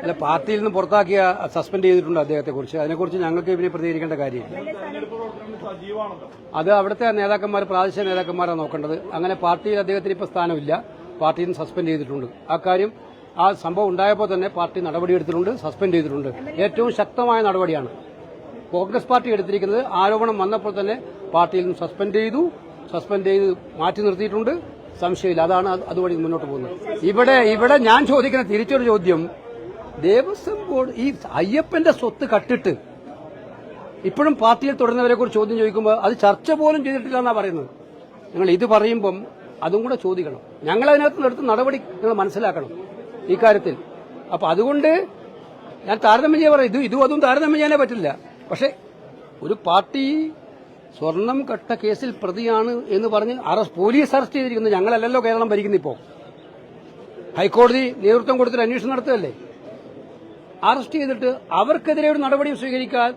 അല്ല പാർട്ടിയിൽ നിന്ന് പുറത്താക്കിയ സസ്പെൻഡ് ചെയ്തിട്ടുണ്ട് അദ്ദേഹത്തെ കുറിച്ച് അതിനെക്കുറിച്ച് ഞങ്ങൾക്ക് ഇവരെ പ്രതികരിക്കേണ്ട കാര്യമില്ല. അത് അവിടുത്തെ നേതാക്കന്മാർ പ്രാദേശിക നേതാക്കന്മാരാണ് നോക്കേണ്ടത്. അങ്ങനെ പാർട്ടിയിൽ അദ്ദേഹത്തിന് ഇപ്പോൾ സ്ഥാനമില്ല. പാർട്ടിയിൽ നിന്ന് സസ്പെൻഡ് ചെയ്തിട്ടുണ്ട്. ആ കാര്യം ആ സംഭവം ഉണ്ടായപ്പോൾ തന്നെ പാർട്ടി നടപടിയെടുത്തിട്ടുണ്ട് സസ്പെൻഡ് ചെയ്തിട്ടുണ്ട്. ഏറ്റവും ശക്തമായ നടപടിയാണ്. കോൺഗ്രസ് പാർട്ടി എടുത്തിരിക്കുന്നത് ആരോപണം വന്നപ്പോൾ തന്നെ പാർട്ടിയിൽ നിന്ന് സസ്പെൻഡ് ചെയ്തു സസ്പെൻഡ് ചെയ്ത് മാറ്റി നിർത്തിയിട്ടുണ്ട്. സംശയമില്ല. അതാണ് അത് അതുവഴി മുന്നോട്ട് പോകുന്നത്. ഇവിടെ ഇവിടെ ഞാൻ ചോദിക്കുന്ന തിരിച്ചൊരു ചോദ്യം. ദേവസ്വം ബോർഡ് ഈ അയ്യപ്പന്റെ സ്വത്ത് കട്ടിട്ട് ഇപ്പോഴും പാർട്ടിയിൽ തുടരുന്നവരെ കുറിച്ച് ചോദ്യം ചോദിക്കുമ്പോൾ അത് ചർച്ച പോലും ചെയ്തിട്ടില്ല എന്നാണ് പറയുന്നത്. നിങ്ങൾ ഇത് പറയുമ്പം അതും കൂടെ ചോദിക്കണം. ഞങ്ങൾ അതിനകത്ത് എടുത്ത നടപടി നിങ്ങൾ മനസ്സിലാക്കണം ഈ കാര്യത്തിൽ. അപ്പൊ അതുകൊണ്ട് ഞാൻ താരതമ്യം ചെയ്യാൻ പറയും. ഇത് ഇതും അതും താരതമ്യം ചെയ്യാനേ പറ്റില്ല. പക്ഷെ ഒരു പാർട്ടി സ്വർണം കട്ട കേസിൽ പ്രതിയാണ് എന്ന് പറഞ്ഞ് അറസ്റ്റ് പോലീസ് അറസ്റ്റ് ചെയ്തിരിക്കുന്നു ഞങ്ങളല്ലല്ലോ കേരളം ഭരിക്കുന്ന ഇപ്പോ. ഹൈക്കോടതി നേതൃത്വം കൊടുത്തിട്ട് അന്വേഷണം നടത്തുകയല്ലേ? അറസ്റ്റ് ചെയ്തിട്ട് അവർക്കെതിരെ ഒരു നടപടിയും സ്വീകരിക്കാൻ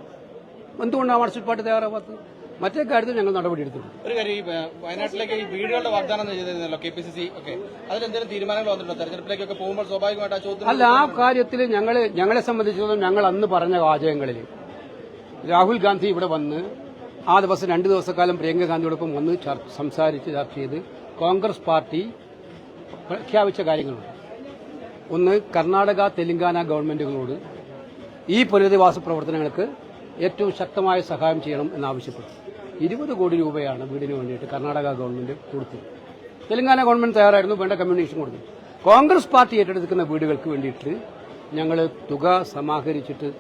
എന്തുകൊണ്ടാണ് പാർട്ടി തയ്യാറാവാത്തത്? മറ്റേ കാര്യത്തിൽ ഞങ്ങൾ നടപടിയെടുത്തിട്ടുണ്ട് ഒരു കാര്യം ഈ ഏഹ്, വയനാട്ടിലേക്ക് ഈ വീടുകളുടെ വാഗ്ദാനം ചെയ്തിരുന്നല്ലോ കെ പി സി സി ഒക്കെ. അതിലെന്തെങ്കിലും തീരുമാനങ്ങൾ വന്നിട്ടുണ്ടോ? തെരഞ്ഞെടുപ്പിലേക്കൊക്കെ പോകുമ്പോൾ സ്വാഭാവികമായിട്ട് ആ ചോദ്യം അല്ല ആ കാര്യത്തിൽ ഞങ്ങൾ ഞങ്ങളെ സംബന്ധിച്ചിടത്തോളം ഞങ്ങൾ അന്ന് പറഞ്ഞ വാചകങ്ങളിൽ രാഹുൽ ഗാന്ധി ഇവിടെ വന്ന് ആ ദിവസം രണ്ട് ദിവസക്കാലം പ്രിയങ്ക ഗാന്ധിയോടൊപ്പം ചർ- സംസാരിച്ച് ചർച്ച ചെയ്ത് കോൺഗ്രസ് പാർട്ടി പ്രഖ്യാപിച്ച കാര്യങ്ങളുണ്ട്. ഒന്ന് കർണാടക തെലങ്കാന ഗവൺമെന്റുകളോട് ഈ പുനരധിവാസ പ്രവർത്തനങ്ങൾക്ക് ഏറ്റവും ശക്തമായ സഹായം ചെയ്യണം എന്നാവശ്യപ്പെട്ടു. ഇരുപത് കോടി രൂപയാണ് വീടിന് വേണ്ടിയിട്ട് കർണാടക ഗവൺമെന്റ് കൊടുത്തത്. തെലങ്കാന ഗവൺമെന്റ് തയ്യാറായിരുന്നു വേണ്ട കമ്മ്യൂണിക്കേഷൻ കൊടുത്തു. കോൺഗ്രസ് പാർട്ടി ഏറ്റെടുക്കുന്ന വീടുകൾക്ക് വേണ്ടിയിട്ട് ഞങ്ങൾ തുക സമാഹരിച്ചിട്ട്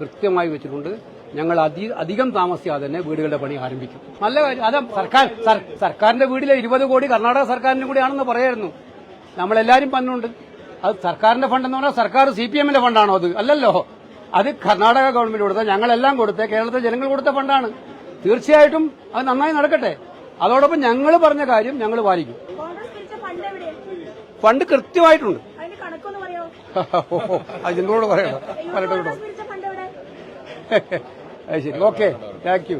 കൃത്യമായി വെച്ചിട്ടുണ്ട്. ഞങ്ങൾ അതി അധികം താമസിയാതെ തന്നെ വീടുകളുടെ പണി ആരംഭിക്കും. നല്ല കാര്യം. അത് സർക്കാർ സർ- സർക്കാരിന്റെ വീടിലെ ഇരുപത് കോടി കർണാടക സർക്കാരിന്റെ കൂടിയാണെന്ന് പറയായിരുന്നു. നമ്മളെല്ലാരും പറഞ്ഞുണ്ട് അത് സർക്കാരിന്റെ ഫണ്ട് എന്ന് പറഞ്ഞാൽ സർക്കാർ സി പി എമ്മിന്റെ ഫണ്ടാണോ അത്? അല്ലല്ലോ. അത് കർണാടക ഗവൺമെന്റ് കൊടുത്ത ഞങ്ങളെല്ലാം കൊടുത്ത കേരളത്തിലെ ജനങ്ങൾ കൊടുത്ത ഫണ്ടാണ് തീർച്ചയായിട്ടും അത് നന്നായി നടക്കട്ടെ. അതോടൊപ്പം ഞങ്ങൾ പറഞ്ഞ കാര്യം ഞങ്ങൾ പാലിക്കും. ഫണ്ട് കൃത്യമായിട്ടുണ്ട്. അതിനോട് അത് നിങ്ങളോട് പറയണം പറയട്ടെ കേട്ടോ കോൺഗ്രസ് പിരിച്ച ഫണ്ട് എവിടെ അത് ശരി ഓക്കെ താങ്ക് യു